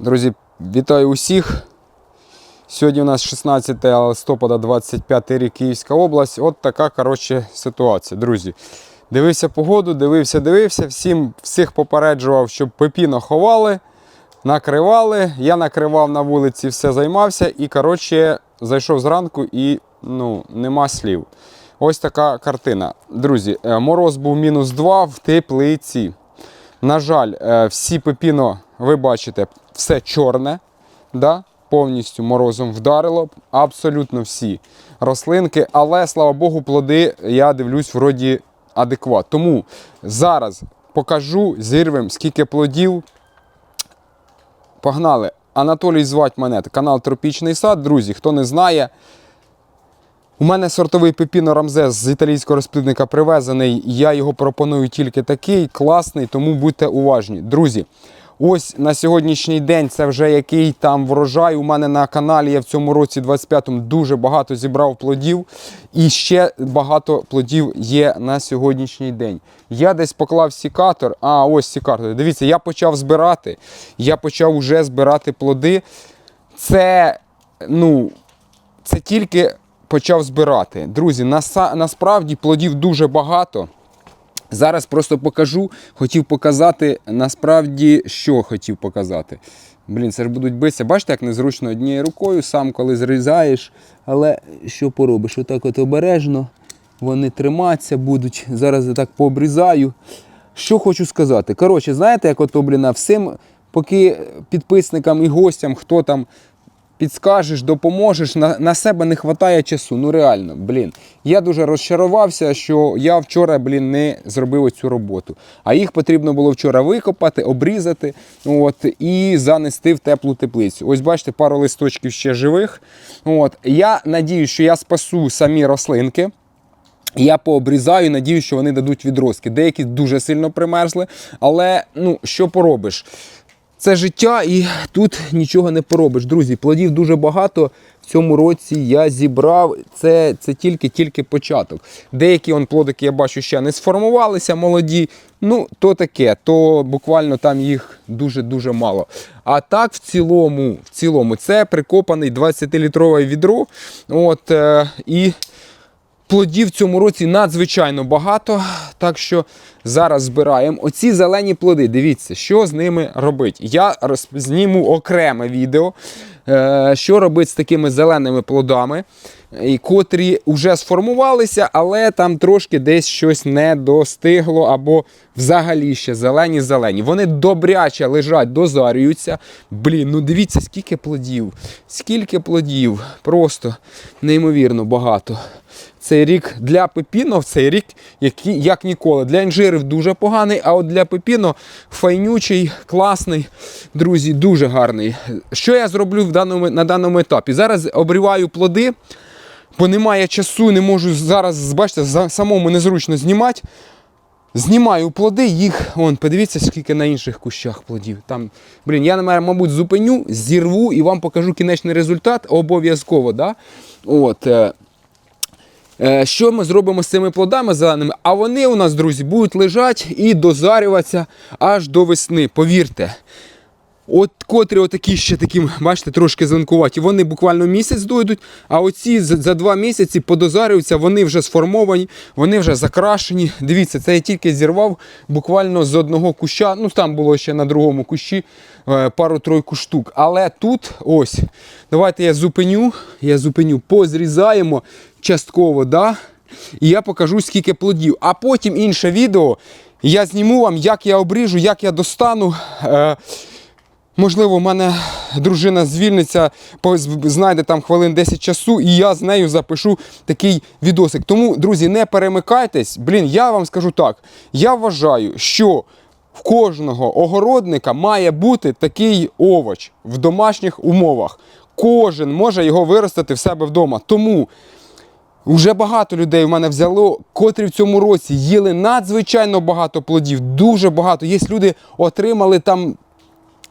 Друзі, вітаю усіх. Сьогодні у нас 16 листопада 25 рік Київська область. От така коротше, ситуація, друзі. Дивився погоду, дивився, дивився. Всім всіх попереджував, щоб пепіно ховали, накривали. Я накривав на вулиці, все займався. І коротше, зайшов зранку і ну, нема слів. Ось така картина. Друзі, е, мороз був мінус 2 в теплиці. На жаль, е, всі пепіно, ви бачите, все чорне, да? повністю морозом вдарило. Абсолютно всі рослинки, але слава Богу, плоди, я дивлюсь, вроді адекват. Тому зараз покажу, зірвем, скільки плодів. Погнали. Анатолій звать мене, канал Тропічний сад. Друзі, хто не знає, у мене сортовий пепіно Рамзес з італійського розплідника привезений. Я його пропоную тільки такий, класний, тому будьте уважні. Друзі, ось на сьогоднішній день це вже який там врожай. У мене на каналі я в цьому році 25-му дуже багато зібрав плодів. І ще багато плодів є на сьогоднішній день. Я десь поклав сікатор. А, ось сікатор. Дивіться, я почав збирати. Я почав вже збирати плоди. Це, ну, це тільки почав збирати. Друзі, насправді плодів дуже багато. Зараз просто покажу. Хотів показати насправді, що хотів показати. Блін, це ж будуть битися. Бачите, як незручно однією рукою, сам коли зрізаєш. Але що поробиш? Отак от обережно. Вони триматися будуть. Зараз я так пообрізаю. Що хочу сказати. Коротше, знаєте, як блін, всім, поки підписникам і гостям, хто там підскажеш, допоможеш, на, на себе не вистачає часу. Ну реально, блін. Я дуже розчарувався, що я вчора, блін, не зробив цю роботу. А їх потрібно було вчора викопати, обрізати от, і занести в теплу теплицю. Ось бачите, пару листочків ще живих. От. Я надію, що я спасу самі рослинки. Я пообрізаю, надію, що вони дадуть відростки. Деякі дуже сильно примерзли, але ну, що поробиш? Це життя і тут нічого не поробиш. Друзі, плодів дуже багато. В цьому році я зібрав. Це, це тільки-тільки початок. Деякі он, плодики, я бачу, ще не сформувалися, молоді. Ну, то таке, то буквально там їх дуже-дуже мало. А так, в цілому, в цілому, це прикопаний 20-літрове відро. От, е, і Плодів в цьому році надзвичайно багато, так що зараз збираємо. Оці зелені плоди, дивіться, що з ними робити. Я зніму окреме відео, е, що робити з такими зеленими плодами, котрі вже сформувалися, але там трошки десь щось не достигло, або взагалі ще зелені-зелені. Вони добряче лежать, дозарюються. Блін, ну дивіться, скільки плодів, скільки плодів. Просто неймовірно багато. Цей рік для пепіно, цей рік, який, як ніколи. Для інжирів дуже поганий, а от для пепіно файнючий, класний, друзі, дуже гарний. Що я зроблю в даному, на даному етапі? Зараз обриваю плоди, бо немає часу, не можу зараз, бачите, самому незручно знімати. Знімаю плоди, їх, вон, подивіться, скільки на інших кущах плодів. Там, блін, я, мабуть, зупиню, зірву і вам покажу кінечний результат обов'язково. Да? От, Е, Що ми зробимо з цими плодами зеленими? А вони у нас, друзі, будуть лежати і дозарюватися аж до весни. Повірте. От котрі отакі ще такі, бачите, трошки зеленкуваті, вони буквально місяць дойдуть, а оці за, два місяці подозарюються, вони вже сформовані, вони вже закрашені. Дивіться, це я тільки зірвав буквально з одного куща. Ну там було ще на другому кущі е, пару-тройку штук. Але тут ось, давайте я зупиню, я зупиню, позрізаємо частково, да? і я покажу, скільки плодів. А потім інше відео я зніму вам, як я обріжу, як я достану. Е, Можливо, в мене дружина звільниться, знайде там хвилин 10 часу, і я з нею запишу такий відосик. Тому, друзі, не перемикайтесь. Блін, я вам скажу так. Я вважаю, що в кожного огородника має бути такий овоч в домашніх умовах. Кожен може його виростити в себе вдома. Тому Уже багато людей в мене взяло, котрі в цьому році їли надзвичайно багато плодів, дуже багато. Є люди отримали там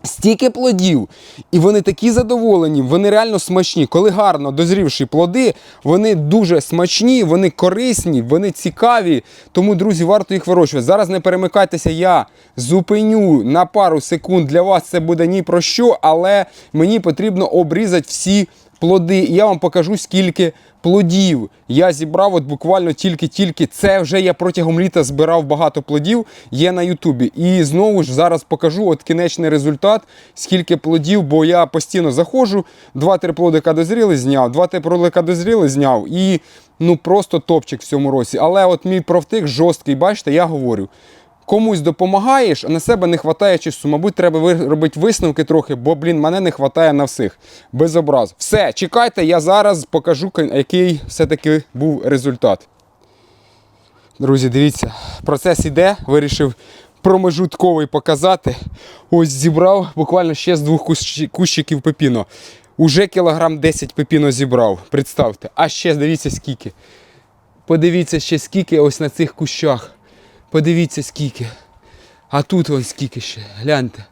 Стільки плодів, і вони такі задоволені, вони реально смачні. Коли гарно дозрівші плоди, вони дуже смачні, вони корисні, вони цікаві. Тому, друзі, варто їх вирощувати. Зараз не перемикайтеся, я зупиню на пару секунд. Для вас це буде ні про що, але мені потрібно обрізати всі плоди. І я вам покажу, скільки плодів я зібрав от буквально тільки-тільки. Це вже я протягом літа збирав багато плодів, є на Ютубі. І знову ж зараз покажу от кінечний результат, скільки плодів, бо я постійно заходжу, два-три плодика дозріли, зняв, два-три плодика дозріли, зняв. І ну просто топчик в цьому році. Але от мій профтик жорсткий, бачите, я говорю комусь допомагаєш, а на себе не вистачає часу. Мабуть, треба робити висновки трохи, бо, блін, мене не вистачає на всіх. Без образ. Все, чекайте, я зараз покажу, який все-таки був результат. Друзі, дивіться, процес іде, вирішив промежутковий показати. Ось зібрав буквально ще з двох кущиків пепіно. Уже кілограм 10 пепіно зібрав, представте. А ще дивіться скільки. Подивіться ще скільки ось на цих кущах. Подивіться скільки. А тут ось скільки ще. Гляньте.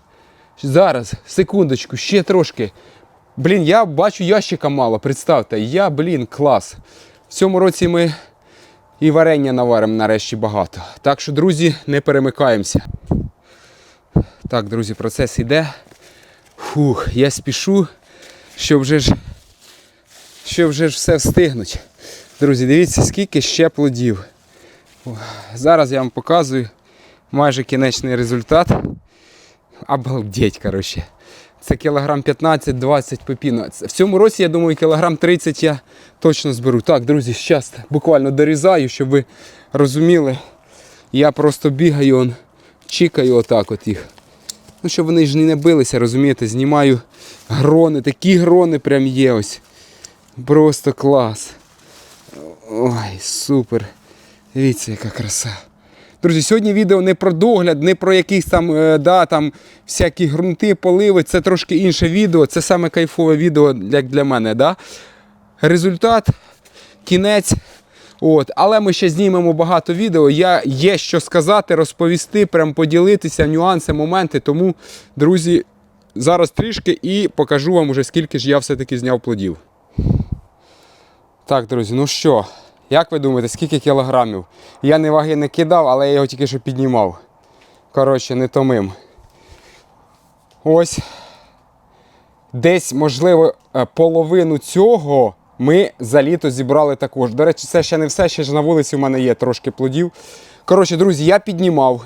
Зараз, секундочку, ще трошки. Блін, я бачу ящика мало, представте. Я, блін, клас. В цьому році ми і варення наваримо нарешті багато. Так що, друзі, не перемикаємося. Так, друзі, процес іде. Фух, я спішу, щоб вже ж, щоб вже ж все встигнуть. Друзі, дивіться, скільки ще плодів. Зараз я вам показую майже кінечний результат. Обалдеть, коротше. Це кілограм 15-20 пепіно. В цьому році, я думаю, кілограм 30 я точно зберу. Так, друзі, зараз буквально дорізаю, щоб ви розуміли. Я просто бігаю, он, чікаю отак от їх. Ну, щоб вони ж не билися, розумієте, знімаю грони, такі грони прям є ось. Просто клас. Ой, супер. Дивіться, яка краса. Друзі, сьогодні відео не про догляд, не про якісь там, е, да, там всякі ґрунти, поливи. Це трошки інше відео. Це саме кайфове відео, як для мене. Да? Результат, кінець. От. Але ми ще знімемо багато відео. Я є що сказати, розповісти, прям поділитися, нюанси, моменти. Тому, друзі, зараз трішки і покажу вам уже скільки ж я все-таки зняв плодів. Так, друзі, ну що, як ви думаєте, скільки кілограмів? Я не ваги не кидав, але я його тільки що піднімав. Коротше, не томим. Ось. Десь, можливо, е, половину цього ми за літо зібрали також. До речі, це ще не все, ще ж на вулиці в мене є трошки плодів. Коротше, друзі, я піднімав.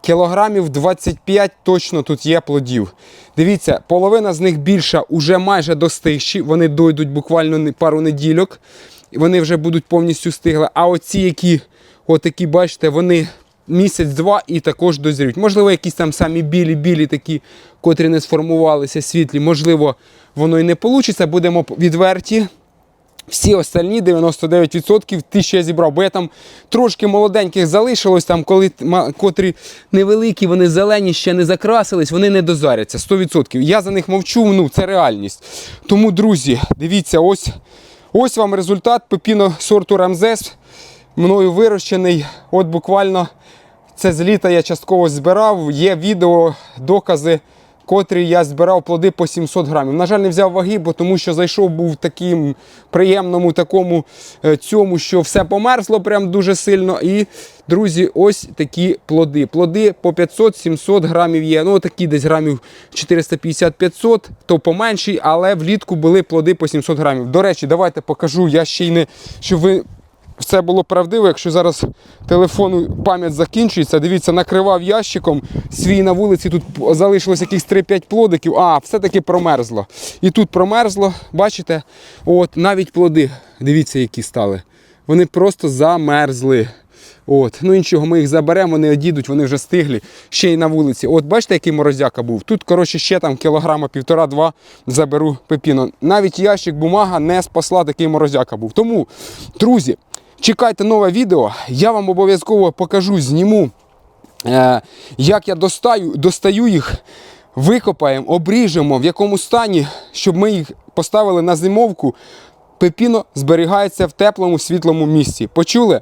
Кілограмів 25 точно тут є плодів. Дивіться, половина з них більша, уже майже достигші. Вони дойдуть буквально пару недільок. Вони вже будуть повністю стигли. А оці, які, отакі, бачите, вони місяць-два і також дозріють. Можливо, якісь там самі білі-білі такі, котрі не сформувалися світлі. Можливо, воно і не вийде. Будемо відверті. Всі остальні 99% ті, що я зібрав. Бо я там трошки молоденьких залишилось, там, коли котрі невеликі, вони зелені, ще не закрасились, вони не дозаряться 100%. Я за них мовчу, ну це реальність. Тому, друзі, дивіться, ось, ось вам результат пепіно сорту Рамзес. Мною вирощений. От буквально це з літа я частково збирав. Є відео, докази, котрі я збирав плоди по 700 грамів. На жаль, не взяв ваги, бо тому що зайшов був в таким приємному такому е, цьому, що все померзло прям дуже сильно. І, друзі, ось такі плоди. Плоди по 500-700 грамів є. Ну, такі десь грамів 450-500, то поменші, але влітку були плоди по 700 грамів. До речі, давайте покажу. Я ще й не щоб ви все було правдиво, якщо зараз телефону пам'ять закінчується, дивіться, накривав ящиком свій на вулиці, тут залишилось якісь 3-5 плодиків, а, все-таки промерзло. І тут промерзло, бачите, от навіть плоди, дивіться, які стали. Вони просто замерзли. От. Ну нічого, ми їх заберемо, вони одійдуть, вони вже стиглі, ще й на вулиці. От бачите, який морозяка був. Тут, коротше, ще там кілограма півтора-два заберу пепіно. Навіть ящик бумага не спасла, такий морозяка був. Тому, друзі, чекайте нове відео. Я вам обов'язково покажу, зніму, е, як я достаю, достаю їх. Викопаємо, обріжемо, в якому стані, щоб ми їх поставили на зимовку. Пепіно зберігається в теплому світлому місці. Почули?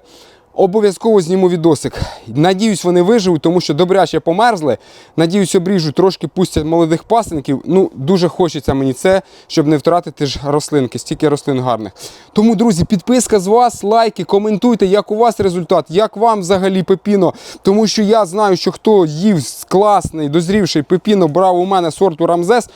Обов'язково зніму відосик. Надіюсь, вони виживуть, тому що добряче померзли. Надіюсь, обріжуть, трошки пустять молодих пасенків. Ну, дуже хочеться мені це, щоб не втратити ж рослинки, стільки рослин гарних. Тому, друзі, підписка з вас, лайки, коментуйте, як у вас результат, як вам взагалі пепіно. Тому що я знаю, що хто їв класний, дозрівший пепіно, брав у мене сорту Рамзес.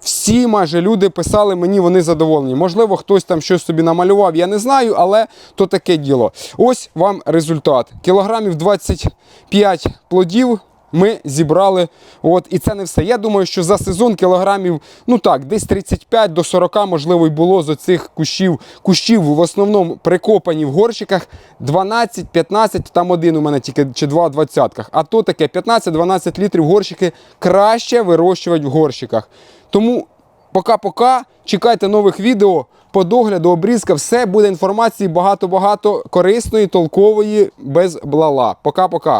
Всі майже люди писали мені, вони задоволені. Можливо, хтось там щось собі намалював, я не знаю, але то таке діло. Ось вам результат. Кілограмів 25 плодів ми зібрали. От, і це не все. Я думаю, що за сезон кілограмів, ну так, десь 35 до 40, можливо, й було з оцих кущів. Кущів в основному прикопані в горщиках 12-15, там один у мене тільки чи два двадцятках. А то таке 15-12 літрів горщики краще вирощувати в горщиках. Тому пока-пока. Чекайте нових відео по догляду, обрізка. Все буде інформації багато-багато корисної, толкової, без блала. Пока-пока.